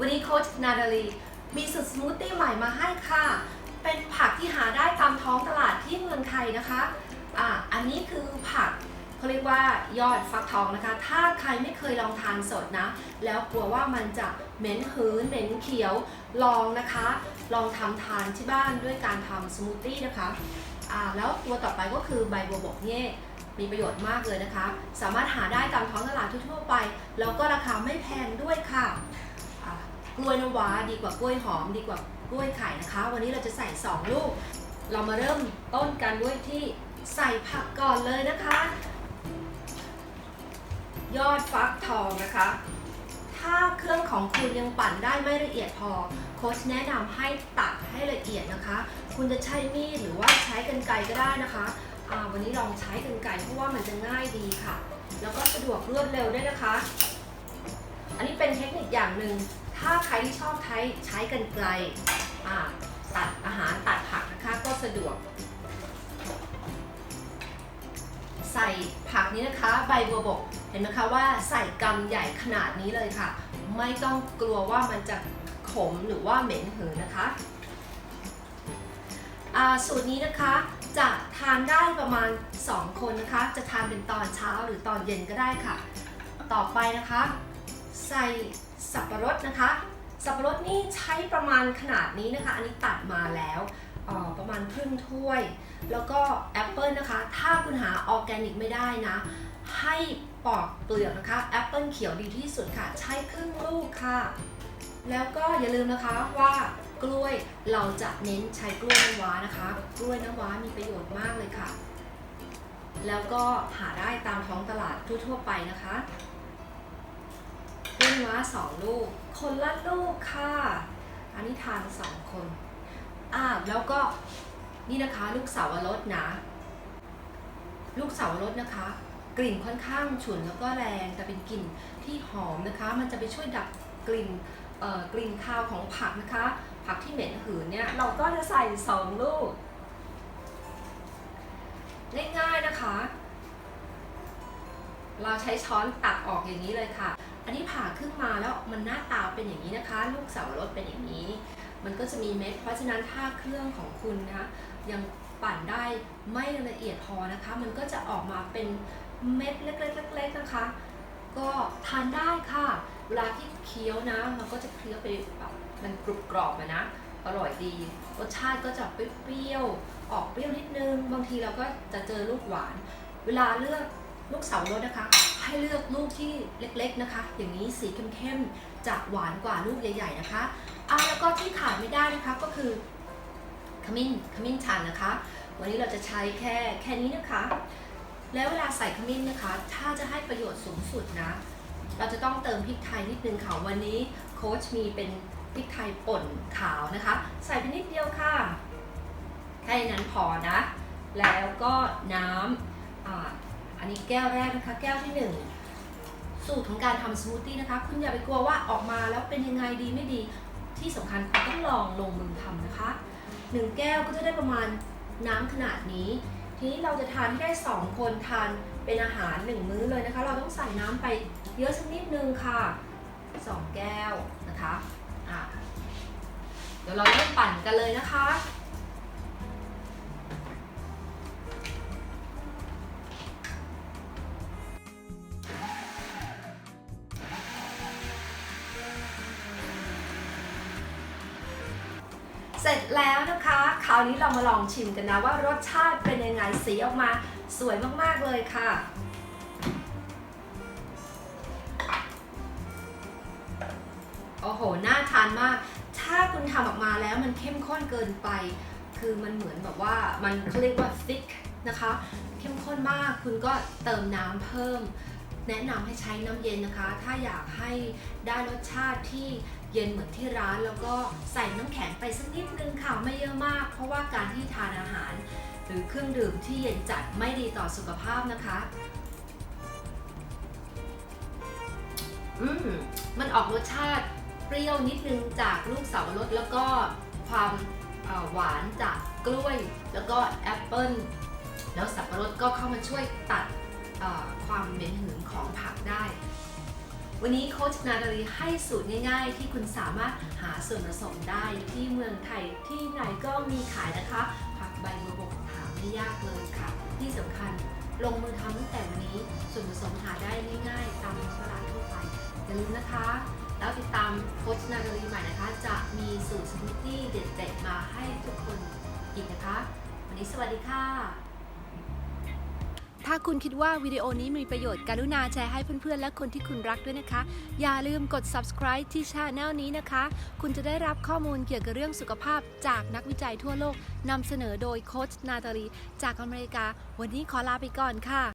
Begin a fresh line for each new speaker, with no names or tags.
วันนี้โค้ชนาดาลีมีสูตรสมูทตี้ใหม่มาให้ค่ะ เป็นผักที่หาได้ตามท้องตลาดที่เมืองไทยนะคะอ่าอันนี้คือผักเขาเรียกว่ายอดฟักทองนะคะ ถ้าใครไม่เคยลองทานสดนะ แล้วกลัวว่ามันจะเหม็นหืนเหม็นเขียว ลองนะคะ ลองทำทานที่บ้านด้วยการทำสมูทตี้นะคะอ่าแล้วตัวต่อไปก็คือใบบัวบกเนี่ยมีประโยชน์มากเลยนะคะ สามารถหาได้ตามท้องตลาดทั่วๆไป แล้วก็ราคาไม่แพงด้วยค่ะ กล้วยน้ำว้าดีกว่ากล้วยหอมดีกว่ากล้วยไข่นะคะ วันนี้เราจะใส่ 2 ลูก เรามาเริ่มต้นกันด้วยที่ใส่ผักก่อนเลยนะคะ ยอดฟักทองนะคะ ถ้าเครื่องของคุณยังปั่นได้ไม่ละเอียดพอโค้ชแนะนำให้ตัดให้ละเอียดนะคะ คุณจะใช้มีดหรือว่าใช้กรรไกรก็ได้นะคะวันนี้ลองใช้กรรไกรเพราะว่ามันจะง่ายดีค่ะ แล้วก็สะดวกรวดเร็วด้วยนะคะ อันนี้เป็นเทคนิคอย่างหนึ่ง ถ้าใครที่ชอบใช้ใช้กรรไกรอ่าตัดอาหารตัดผักนะคะก็สะดวก ใส่ผักนี้นะคะใบบัวบกเห็นไหมคะว่าใส่กำใหญ่ขนาดนี้เลยค่ะ ไม่ต้องกลัวว่ามันจะขมหรือว่าเหม็นหืนนะคะสูตรนี้นะคะจะทานได้ประมาณ 2 คนนะคะ จะทานเป็นตอนเช้าหรือตอนเย็นก็ได้ค่ะ ต่อไปนะคะ ใส่ สับปะรดนะคะ สับปะรดนี่ใช้ประมาณขนาดนี้นะคะ อันนี้ตัดมาแล้วออประมาณครึ่งถ้วย แล้วก็แอปเปิลนะคะ ถ้าคุณหาออร์แกนิกไม่ได้นะ ให้ปอกเปลือกนะคะแอปเปิลเขียวดีที่สุดค่ะ ใช้ครึ่งลูกค่ะ แล้วก็อย่าลืมนะคะว่ากล้วยเราจะเน้นใช้กล้วยน้ำว้านะคะ กล้วยน้ำว้ามีประโยชน์มากเลยค่ะ แล้วก็หาได้ตามท้องตลาดทั่วๆไปนะคะ กล้าสองลูก คนละลูกค่ะ อันนี้ทานสองคน อ่าแล้วก็นี่นะคะลูกสาวรสนะ ลูกสาวรสนะคะ กลิ่นค่อนข้างฉุนแล้วก็แรงแต่เป็นกลิ่นที่หอมนะคะ มันจะไปช่วยดับกลิ่นเอ่อกลิ่นคาวของผักนะคะ ผักที่เหม็นหืนเนี่ยเราก็จะใส่สองลูกง่ายๆนะคะ เราใช้ช้อนตักออกอย่างนี้เลยค่ะ อันนี้ผ่าครึ่งมาแล้วมันหน้าตาเป็นอย่างนี้นะคะ ลูกเสาวรสเป็นอย่างนี้ มันก็จะมีเม็ด เพราะฉะนั้นถ้าเครื่องของคุณนะคะยังปั่นได้ไม่ละเอียดพอนะคะ มันก็จะออกมาเป็นเม็ดเล็กๆๆๆนะคะ ก็ทานได้ค่ะ เวลาที่เคี้ยวนะมันก็จะเคี้ยวไปแบบมันกรุบกรอบนะ อร่อยดี รสชาติก็จะเปรี้ยวออกเปรี้ยวนิดนึง บางทีเราก็จะเจอลูกหวาน เวลาเลือกลูกเสาวรสนะคะ ให้เลือกลูกที่เล็กๆนะคะ อย่างนี้สีเข้มๆจะหวานกว่าลูกใหญ่ๆนะคะอะแล้วก็ที่ขาดไม่ได้นะคะก็คือขมิ้นขมิ้นชันนะคะ วันนี้เราจะใช้แค่แค่นี้นะคะ แล้วเวลาใส่ขมิ้นนะคะ ถ้าจะให้ประโยชน์สูงสุดนะ เราจะต้องเติมพริกไทยนิดนึงค่ะวันนี้โค้ชมีเป็นพริกไทยป่นขาวนะคะ ใส่ไปนิดเดียวค่ะแค่นั้นพอนะ แล้วก็น้ำ อันนี้แก้วแรกนะคะ แก้วที่หนึ่งสูตรของการทำสมูทตี้นะคะ คุณอย่าไปกลัวว่าออกมาแล้วเป็นยังไงดีไม่ดีที่สำคัญคุณต้องลองลงมือทำนะคะหนึ่งแก้วก็จะได้ประมาณน้ำขนาดนี้ ทีนี้เราจะทานให้ได้ 2 คนทานเป็นอาหาร 1 มื้อเลยนะคะ เราต้องใส่น้ำไปเยอะสักนิดนึงค่ะ 2 แก้วนะคะอะเดี๋ยวเราเริ่มปั่นกันเลยนะคะ ร็จแล้วนะคะ คราวนี้เรามาลองชิมกันนะว่ารสชาติเป็นยังไงสีออกมาสวยมากๆเลยค่ะโอ้โห น่าทานมาก ถ้าคุณทำออกมาแล้วมันเข้มข้นเกินไป คือมันเหมือนแบบว่ามันเขาเรียกว่า thick นะคะ เข้มข้นมาก คุณก็เติมน้ำเพิ่ม แนะนำให้ใช้น้ำเย็นนะคะ ถ้าอยากให้ได้รสชาติที่ เย็นเหมือนที่ร้าน แล้วก็ใส่น้ำแข็งไปสักนิดนึงค่ะไม่เยอะมาก เพราะว่าการที่ทานอาหาร หรือเครื่องดื่มที่เย็นจัดไม่ดีต่อสุขภาพนะคะ อืมมันออกรสชาติเปรี้ยวนิดนึงจากลูกเสาวรสแล้วก็ความหวานจากกล้วยแล้วก็แอปเปิ้ลแล้วสับปะรดก็เข้ามาช่วยตัดความเหม็นหืนของผักได้ วันนี้โค้ชนาดารีให้สูตรง่าย ๆ ที่คุณสามารถหาส่วนผสมได้ที่เมืองไทยที่ไหนก็มีขายนะคะ ผักใบบัวบกหาไม่ยากเลยค่ะ ที่สำคัญลงมือทำตั้งแต่วันนี้ส่วนผสมหาได้ง่ายๆตามตลาดทั่วไปอย่าลืมนะคะ แล้วติดตามโค้ชนาดารีใหม่นะคะ จะมีสูตรสมูทตี้เด็ดๆมาให้ทุกคนอีกนะคะ วันนี้สวัสดีค่ะ
ถ้าคุณคิดว่าวิดีโอนี้มีประโยชน์ กรุณาแชร์ให้เพื่อนๆ และคนที่คุณรักด้วยนะคะ อย่าลืมกด subscribe ที่ช anel นี้นะคะ คุณจะได้รับข้อมูลเกี่ยวกับเรื่องสุขภาพจากนักวิจัยทั่วโลกนำเสนอโดยโค้ชนาตาลีจากอเมริกา วันนี้ขอลาไปก่อนค่ะ